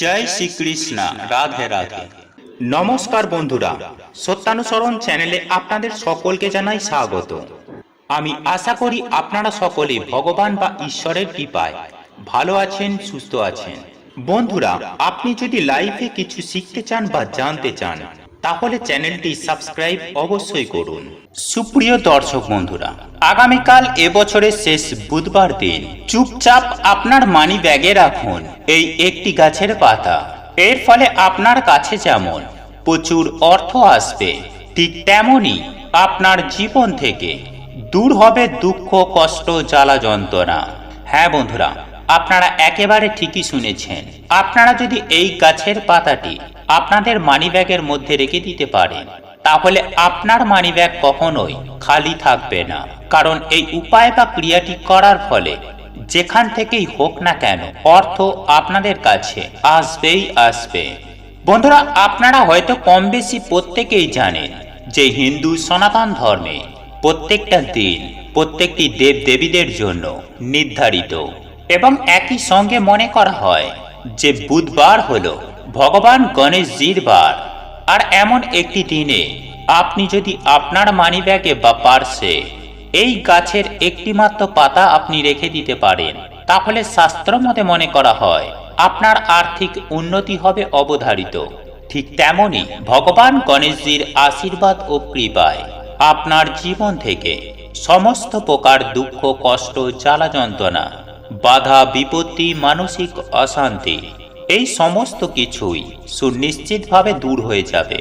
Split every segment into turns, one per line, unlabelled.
জয় শ্রীকৃষ্ণ, রাধে রাধে।
নমস্কার বন্ধুরা, সত্যানুসরণ চ্যানেলে আপনাদের সকলকে জানাই স্বাগত। আমি আশা করি আপনারা সকলে ভগবান বা ঈশ্বরের কৃপায় ভালো আছেন, সুস্থ আছেন। বন্ধুরা, আপনি যদি লাইফে কিছু শিখতে চান বা জানতে চান, তাহলে চ্যানেলটি সাবস্ক্রাইব অবশ্যই করুন। সুপ্রিয় দর্শক বন্ধুরা আগামীকাল এবছরের শেষ বুধবার দিন চুপচাপ আপনার মানি ব্যাগে রাখুন, এই একটি গাছের পাতা। এর ফলে আপনার কাছে যেমন প্রচুর অর্থ আসবে, ঠিক তেমনই আপনার জীবন থেকে দূর হবে দুঃখ, কষ্ট, জ্বালা, যন্ত্রণা। হ্যাঁ বন্ধুরা, আপনারা একেবারে ঠিকই শুনেছেন। আপনারা যদি এই গাছের পাতাটি আপনাদের মানিব্যাগের মধ্যে রেখে দিতে পারেন তাহলে আপনার মানিব্যাগ কখনোই খালি থাকবে না। কারণ এই উপায় বা ক্রিয়াটি করার ফলে যেখান থেকেই হোক না কেন অর্থ আপনাদের কাছে আসবেই আসবে। বন্ধুরা, আপনারা হয়তো কম বেশি প্রত্যেকেই জানেন যে হিন্দু সনাতন ধর্মে প্রত্যেকটা দিন প্রত্যেকটি দেব দেবীদের জন্য নির্ধারিত এবং একই সঙ্গে মনে করা হয় যে বুধবার হলো ভগবান গণেশজির বার। আর এমন একটি দিনে আপনি যদি আপনার মানিব্যাগে বা পার্সে এই গাছের একটিমাত্র পাতা আপনি রেখে দিতে পারেন, তাহলে শাস্ত্র মতে মনে করা হয়, আপনার আর্থিক উন্নতি হবে অবধারিত। ঠিক তেমনি ভগবান গণেশজির আশীর্বাদ ও কৃপায় আপনার জীবন থেকে সমস্ত প্রকার দুঃখ, কষ্ট, জ্বালা যন্ত্রণা, বাধা, বিপত্তি, মানসিক অশান্তি এই সমস্ত কিছুই সুনিশ্চিতভাবে দূর হয়ে যাবে।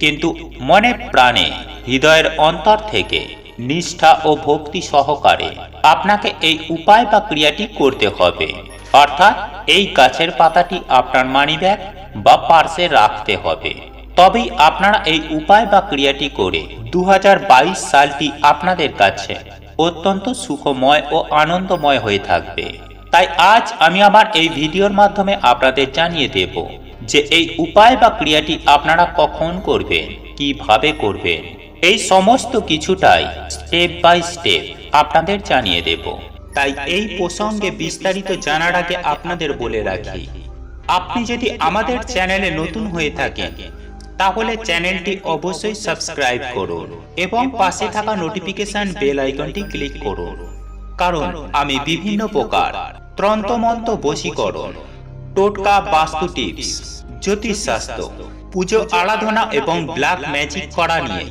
কিন্তু মনে প্রাণে, হৃদয়ের অন্তর থেকে নিষ্ঠা ও ভক্তি সহকারে আপনাকে এই উপায় বা ক্রিয়াটি করতে হবে। অর্থাৎ এই গাছের পাতাটি আপনার মানিব্যাগ বা পার্সে রাখতে হবে। তবেই আপনারা এই উপায় বা ক্রিয়াটি করে দু হাজার বাইশ সালটি আপনাদের কাছে অত্যন্ত সুখময় ও আনন্দময় হয়ে থাকবে। তাই আজ আমি আমার এই ভিডিওর মাধ্যমে আপনাদের জানিয়ে দেব যে এই উপায় বা ক্রিয়াটি আপনারা কখন করবেন, কীভাবে করবেন, এই সমস্ত কিছুটাই স্টেপ বাই স্টেপ আপনাদের জানিয়ে দেব। তাই এই প্রসঙ্গে বিস্তারিত জানার আগে আপনাদের বলে রাখি, আপনি যদি আমাদের চ্যানেলে নতুন হয়ে থাকেন, তাহলে চ্যানেলটি অবশ্যই সাবস্ক্রাইব করুন এবং পাশে থাকা নোটিফিকেশন বেল আইকনটি ক্লিক করুন। কারণ আমি বিভিন্ন প্রকার বশীকরণ, টোটকা বাস্তু টিপস জ্যোতিষশাস্ত্র, পুজো আরাধনা এবং ব্ল্যাক ম্যাজিক করা নিয়ে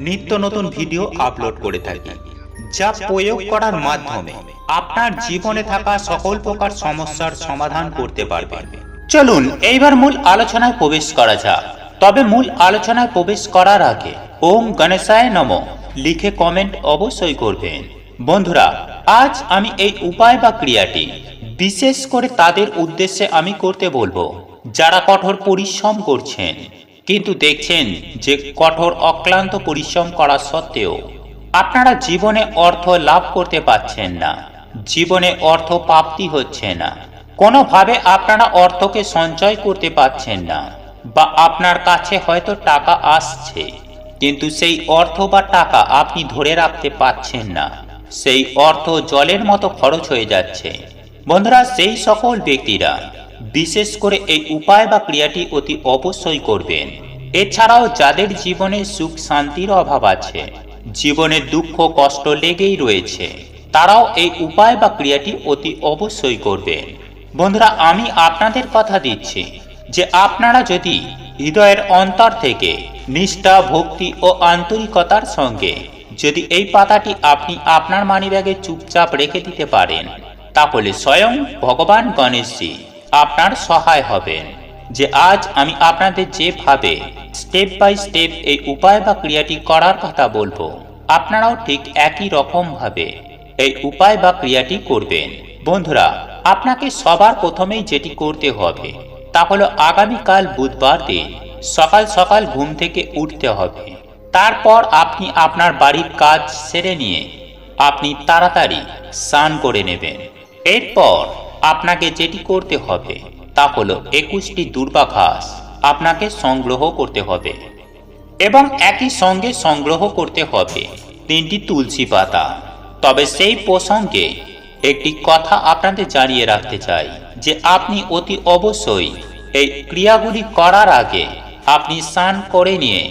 নিত্য নতুন ভিডিও আপলোড করে থাকি, যা প্রয়োগ করার মাধ্যমে আপনার জীবনে থাকা সকল প্রকার সমস্যার সমাধান করতে পারবেন। চলুন, এইবার মূল আলোচনায় প্রবেশ করা যাক। তবে মূল আলোচনায় প্রবেশ করার আগে ওম গণেশায় নম, লিখে কমেন্ট অবশ্যই করবেন। বন্ধুরা, আজ আমি এই উপায় বা ক্রিয়াটি বিশেষ করে তাদের উদ্দেশ্যে আমি করতে বলব, যারা কঠোর পরিশ্রম করছেন। কিন্তু দেখছেন যে কঠোর অক্লান্ত পরিশ্রম করা সত্ত্বেও আপনারা জীবনে অর্থ লাভ করতে পারছেন না, জীবনে অর্থ প্রাপ্তি হচ্ছে না। কোনোভাবে আপনারা অর্থকে সঞ্চয় করতে পারছেন না, বা আপনার কাছে হয়তো টাকা আসছে, কিন্তু সেই অর্থ বা টাকা আপনি ধরে রাখতে পারছেন না। সেই অর্থ জলের মতো খরচ হয়ে যাচ্ছে। বন্ধুরা, সেই সকল ব্যক্তিরা বিশেষ করে এই উপায় বা ক্রিয়াটি অতি অবশ্যই করবেন। এছাড়াও যাদের জীবনে সুখ শান্তির অভাব আছে, জীবনে দুঃখ, কষ্ট লেগেই রয়েছে, তারাও এই উপায় বা ক্রিয়াটি অতি অবশ্যই করবেন। বন্ধুরা, আমি আপনাদের কথা দিচ্ছি যে আপনারা যদি হৃদয়ের অন্তর থেকে নিষ্ঠা, ভক্তি ও আন্তরিকতার সঙ্গে যদি এই পাতাটি আপনি আপনার মানিব্যাগে চুপচাপ রেখে দিতে পারেন তাহলে স্বয়ং ভগবান গণেশজি আপনার সহায় হবেন। যে আজ আমি আপনাদের যেভাবে স্টেপ বাই স্টেপ এই উপায় বা ক্রিয়াটি করার কথা বলব, আপনারাও ঠিক একই রকম ভাবে এই উপায় বা ক্রিয়াটি করবেন। বন্ধুরা, আপনাকে সবার প্রথমেই যেটি করতে হবে, তা হলো আগামীকাল বুধবার দিন সকাল সকাল ঘুম থেকে উঠতে হবে। তারপর আপনি আপনার বাড়ির কাজ সেরে নিয়ে আপনি তাড়াতাড়ি স্নান করে নেবেন। এরপর আপনাকে যেটি করতে হবে তা হলো একুশটি দুর্বা ঘাস আপনাকে সংগ্রহ করতে হবে এবং একই সঙ্গে সংগ্রহ করতে হবে তিনটি তুলসী পাতা। তবে সেই প্রসঙ্গে একটি কথা আপনাদের জানিয়ে রাখতে চাই যে আপনি অতি অবশ্যই এই ক্রিয়াগুলি করার আগে আপনি স্নান করে নিয়ে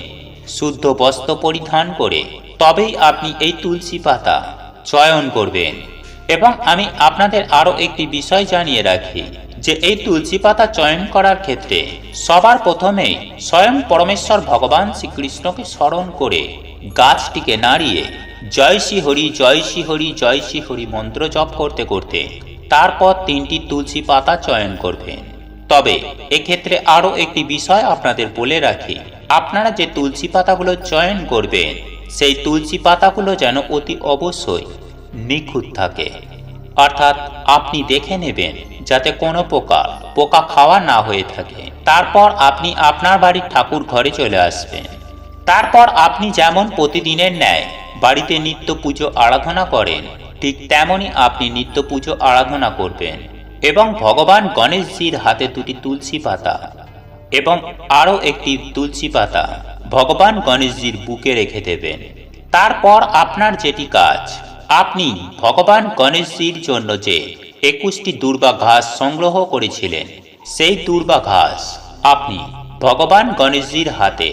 শুদ্ধ বস্ত্র পরিধান করে তবেই আপনি এই তুলসী পাতা চয়ন করবেন। এবং আমি আপনাদের আরও একটি বিষয় জানিয়ে রাখি, যে এই তুলসী পাতা চয়ন করার ক্ষেত্রে সবার প্রথমেই স্বয়ং পরমেশ্বর ভগবান শ্রীকৃষ্ণকে স্মরণ করে গাছটিকে নাড়িয়ে জয় শ্রী হরি, জয় শ্রী হরি, জয় শ্রী হরি মন্ত্র জপ করতে করতে তারপর তিনটি তুলসী পাতা চয়ন করবেন। তবে এক্ষেত্রে আরও একটি বিষয় আপনাদের বলে রাখি, আপনারা যে তুলসী পাতাগুলো চয়ন করবেন, সেই তুলসী পাতাগুলো যেন অতি অবশ্যই নিখুঁত থাকে। অর্থাৎ আপনি দেখে নেবেন যাতে কোনো পোকা পোকা খাওয়া না হয়ে থাকে। তারপর আপনি আপনার বাড়ির ঠাকুর ঘরে চলে আসবেন। তারপর আপনি যেমন প্রতিদিনের ন্যায় বাড়িতে নিত্য পুজো আরাধনা করেন, ঠিক তেমনই আপনি নিত্য পুজো আরাধনা করবেন এবং ভগবান গণেশজির হাতে দুটি তুলসী পাতা এবং আরও একটি তুলসী পাতা ভগবান গণেশজির বুকে রেখে দেবেন। তারপর আপনার যেটি কাজ আপনি ভগবান গণেশজির জন্য যে একুশটি দুর্বা ঘাস সংগ্রহ করেছিলেন, সেই দুর্বা ঘাস আপনি ভগবান গণেশজির হাতে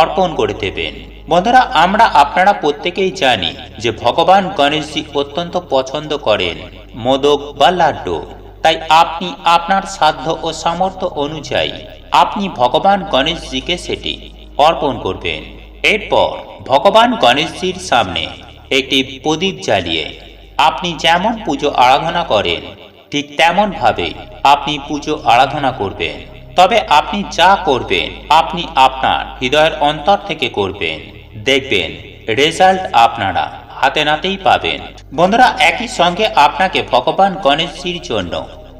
অর্পণ করে দেবেন। বন্ধুরা, আমরা আপনারা প্রত্যেকেই জানি যে ভগবান গণেশজি অত্যন্ত পছন্দ করেন মোদক বা লাড্ডু। তাই আপনি আপনার সাধ্য ও সামর্থ্য অনুযায়ী আপনি ভগবান গণেশজিকে সেটি অর্পণ করবেন। এরপর ভগবান গণেশজির সামনে একটি প্রদীপ জ্বালিয়ে আপনি যেমন পুজো আরাধনা করেন, ঠিক তেমন ভাবে আপনি পুজো আরাধনা করবেন। তবে আপনি যা করবেন, আপনি আপনার হৃদয়ের অন্তর থেকে করবেন। দেখবেন, রেজাল্ট আপনারা হাতে নাতেই পাবেন। বন্ধুরা, একই সঙ্গে আপনাকে ভগবান গণেশজির জন্য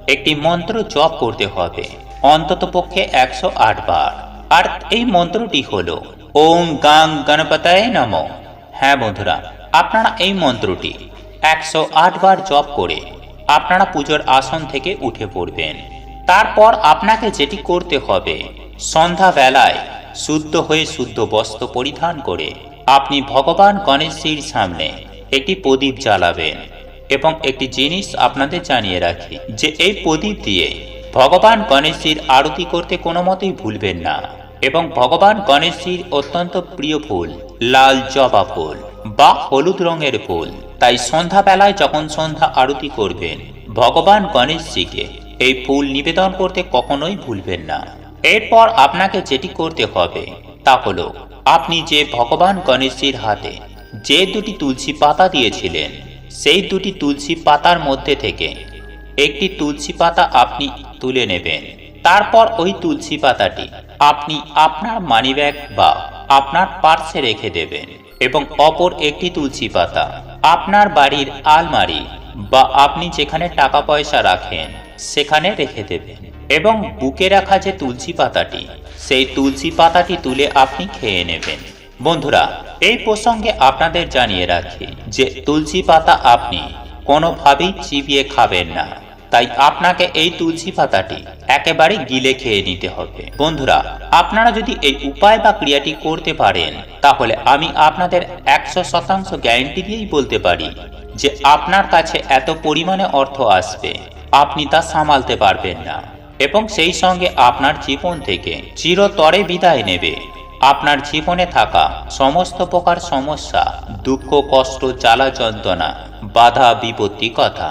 একটি মন্ত্র জপ করতে হবে, অন্তত পক্ষে একশো আট বার। আর এই মন্ত্রটি হল ওং গাং গণপতায় নম। হ্যাঁ বন্ধুরা আপনারা এই মন্ত্রটি একশো আট বার জপ করে আপনারা পুজোর আসন থেকে উঠে পড়বেন। তারপর আপনাকে যেটি করতে হবে সন্ধ্যা বেলায় শুদ্ধ হয়ে শুদ্ধ বস্ত্র পরিধান করে আপনি ভগবান গণেশজির সামনে একটি প্রদীপ জ্বালাবেন এবং একটি জিনিস আপনাদের জানিয়ে রাখি যে এই প্রদীপ দিয়ে ভগবান গণেশজির আরতি করতে কোনো মতেই ভুলবেন না। এবং ভগবান গণেশজির অত্যন্ত প্রিয় ফুল, লাল জবা ফুল বা হলুদ রঙের ফুল। তাই সন্ধ্যাবেলায় যখন সন্ধ্যা আরতি করবেন, ভগবান গণেশজিকে এই ফুল নিবেদন করতে কখনোই ভুলবেন না। এরপর আপনাকে যেটি করতে হবে, তা হলো, আপনি যে ভগবান গণেশজির হাতে যে দুটি তুলসী পাতা দিয়েছিলেন, সেই দুটি তুলসী পাতার মধ্যে থেকে একটি তুলসী পাতা আপনি তুলে নেবেন। তারপর ওই তুলসী পাতাটি আপনি আপনার মানিব্যাগ বা আপনার পার্সে রেখে দেবেন এবং অপর একটি তুলসী পাতা, আপনার বাড়ির আলমারি বা আপনি যেখানে টাকা পয়সা রাখেন, সেখানে রেখে দেবেন। এবং বুকে রাখা যে তুলসী পাতাটি, সেই তুলসী পাতাটি তুলে আপনি খেয়ে নেবেন। বন্ধুরা, এই প্রসঙ্গে আপনাদের জানিয়ে রাখি যে তুলসী পাতা আপনি কোনোভাবেই চিবিয়ে খাবেন না। তাই আপনাকে এই তুলসী পাতাটি একেবারে গিলে খেয়ে নিতে হবে। বন্ধুরা, আপনারা যদি এই উপায় বা ক্রিয়াটি করতে পারেন, তাহলে আমি আপনাদের একশো শতাংশ গ্যারেন্টি দিয়েই বলতে পারি যে আপনার কাছে এত পরিমাণে অর্থ আসবে, আপনি তা সামালতে পারবেন না এবং সেই সঙ্গে আপনার জীবন থেকে চিরতরে বিদায় নেবে। আপনার জীবনে থাকা সমস্ত প্রকার সমস্যা, দুঃখ, কষ্ট, জ্বালা, যন্ত্রণা, বাধা, বিপত্তি, কথা